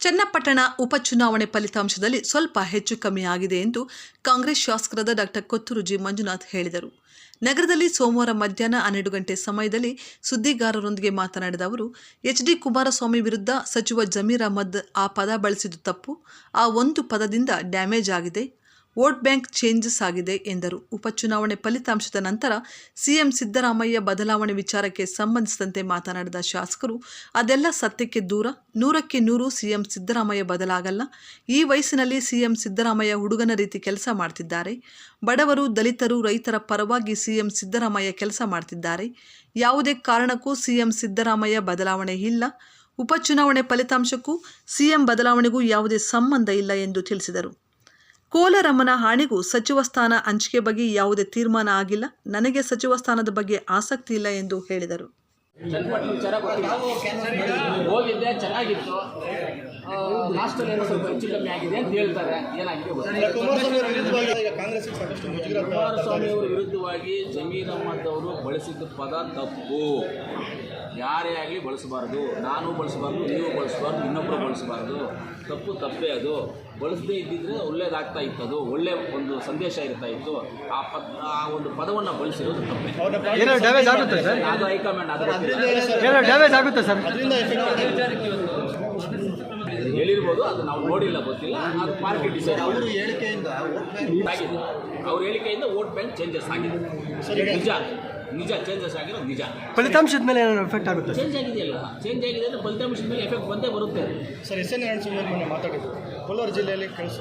ಚನ್ನಪಟ್ಟಣ ಉಪಚುನಾವಣೆ ಫಲಿತಾಂಶದಲ್ಲಿ ಸ್ವಲ್ಪ ಹೆಚ್ಚು ಕಮ್ಮಿ ಆಗಿದೆ ಎಂದು ಕಾಂಗ್ರೆಸ್ ಶಾಸಕರಾದ ಡಾಕ್ಟರ್ ಕೊತ್ತೂರು ಜಿ. ಮಂಜುನಾಥ್ ಹೇಳಿದರು. ನಗರದಲ್ಲಿ ಸೋಮವಾರ ಮಧ್ಯಾಹ್ನ ಹನ್ನೆರಡು ಗಂಟೆ ಸಮಯದಲ್ಲಿ ಸುದ್ದಿಗಾರರೊಂದಿಗೆ ಮಾತನಾಡಿದ ಅವರು, ಎಚ್. ಡಿ. ಕುಮಾರಸ್ವಾಮಿ ವಿರುದ್ಧ ಸಚಿವ ಜಮೀರ್ ಅಹಮದ್ ಆ ಪದ ಬಳಸಿದ್ದು ತಪ್ಪು. ಆ ಒಂದು ಪದದಿಂದ ಡ್ಯಾಮೇಜ್ ಆಗಿದೆ. ವೋಟ್ ಬ್ಯಾಂಕ್ ಚೇಂಜಸ್ ಆಗಿದೆ ಎಂದರು. ಉಪಚುನಾವಣೆ ಫಲಿತಾಂಶದ ನಂತರ ಸಿಎಂ ಸಿದ್ದರಾಮಯ್ಯ ಬದಲಾವಣೆ ವಿಚಾರಕ್ಕೆ ಸಂಬಂಧಿಸಿದಂತೆ ಮಾತನಾಡಿದ ಶಾಸಕರು, ಅದೆಲ್ಲ ಸತ್ಯಕ್ಕೆ ದೂರ, ನೂರಕ್ಕೆ ನೂರು ಸಿಎಂ ಸಿದ್ದರಾಮಯ್ಯ ಬದಲಾಗಲ್ಲ. ಈ ವಯಸ್ಸಿನಲ್ಲಿ ಸಿಎಂ ಸಿದ್ದರಾಮಯ್ಯ ಹುಡುಗನ ರೀತಿ ಕೆಲಸ ಮಾಡ್ತಿದ್ದಾರೆ. ಬಡವರು, ದಲಿತರು, ರೈತರ ಪರವಾಗಿ ಸಿಎಂ ಸಿದ್ದರಾಮಯ್ಯ ಕೆಲಸ ಮಾಡ್ತಿದ್ದಾರೆ. ಯಾವುದೇ ಕಾರಣಕ್ಕೂ ಸಿಎಂ ಸಿದ್ದರಾಮಯ್ಯ ಬದಲಾವಣೆ ಇಲ್ಲ. ಉಪಚುನಾವಣೆ ಫಲಿತಾಂಶಕ್ಕೂ ಸಿಎಂ ಬದಲಾವಣೆಗೂ ಯಾವುದೇ ಸಂಬಂಧ ಇಲ್ಲ ಎಂದು ತಿಳಿಸಿದರು. ಕೋಲಾರಮ್ಮನ ಹಾಣಿಗೂ ಸಚಿವ ಸ್ಥಾನ ಹಂಚಿಕೆ ಬಗ್ಗೆ ಯಾವುದೇ ತೀರ್ಮಾನ ಆಗಿಲ್ಲ. ನನಗೆ ಸಚಿವ ಸ್ಥಾನದ ಬಗ್ಗೆ ಆಸಕ್ತಿ ಇಲ್ಲ ಎಂದು ಹೇಳಿದರು. ಹೋಗಿದ್ದೆ ಚೆನ್ನಾಗಿತ್ತು. ಲಾಸ್ಟಲ್ಲಿ ಏನೋ ಸ್ವಲ್ಪ ಹೆಚ್ಚು ಕಮ್ಮಿ ಆಗಿದೆ ಅಂತ ಹೇಳ್ತಾರೆ. ಏನಾಗಿದೆ ಗೊತ್ತಿಲ್ಲ. ಕುಮಾರಸ್ವಾಮಿ ಅವರ ವಿರುದ್ಧವಾಗಿ ಜಮೀರ್ ಅಹಮದ್ ಅವರು ಬಳಸಿದ ಪದ ತಪ್ಪು. ಯಾರೇ ಆಗಲಿ ಬಳಸಬಾರ್ದು. ನಾನು ಬಳಸಬಾರ್ದು ನೀವು ಬಳಸಬಾರ್ದು ಇನ್ನೊಬ್ಬರು ಬಳಸಬಾರ್ದು. ತಪ್ಪು ತಪ್ಪೇ ಅದು. ಬಳಸದೇ ಇದ್ದಿದ್ರೆ ಒಳ್ಳೇದಾಗ್ತಾ ಇತ್ತು ಅದು ಒಳ್ಳೆ ಒಂದು ಸಂದೇಶ ಇರ್ತಾ ಇತ್ತು. ಆ ಪದ ಆ ಒಂದು ಪದವನ್ನು ಬಳಸಿರೋದು ತಪ್ಪೇ. ಏನೋ ಡ್ಯಾಮೇಜ್ ಆಗುತ್ತೆ ಸರ್? ಅದು ಹೈಕಮಾಂಡ್ ಅದರ ಏನೋ ಡ್ಯಾಮೇಜ್ ಆಗುತ್ತೆ ಸರ್? ಅದರಿಂದ ಹೇಳಿರ್ಬೋದು ಅದು ನಾವು ನೋಡಿಲ್ಲ ಗೊತ್ತಿಲ್ಲ. ಅದು ಪಾರ್ಟಿ ಡಿಸೈಡ್ ಅವರು ಹೇಳಿಕೆಯಿಂದ ಆಗಿದೆ. ಅವ್ರ ಹೇಳಿಕೆಯಿಂದ ವೋಟ್ ಬ್ಯಾಂಕ್ ಚೇಂಜಸ್ ಆಗಿದೆ. ನಿಜ. ನಿಜ ಚೇಂಜಸ್ ಆಗಿರೋದು ನಿಜ. ಫಲಿತಾಂಶದ ಮೇಲೆ ಏನೋ ಎಫೆಕ್ಟ್ ಆಗುತ್ತೆ? ಚೇಂಜ್ ಆಗಿದೆಯಲ್ಲ. ಚೇಂಜ್ ಆಗಿದೆ ಅಂದರೆ ಫಲಿತಾಂಶದ ಮೇಲೆ ಎಫೆಕ್ಟ್ ಬಂದೇ ಬರುತ್ತೆ. ಸರ್ ಎಸ್ ಎನ್ ನಾರಾಯಣ ಸುಮ್ಮನೆ ಅವರು ಮೊನ್ನೆ ಮಾತಾಡಿದ್ರು. ಕೋಲಾರ ಜಿಲ್ಲೆಯಲ್ಲಿ ಕೆಲಸ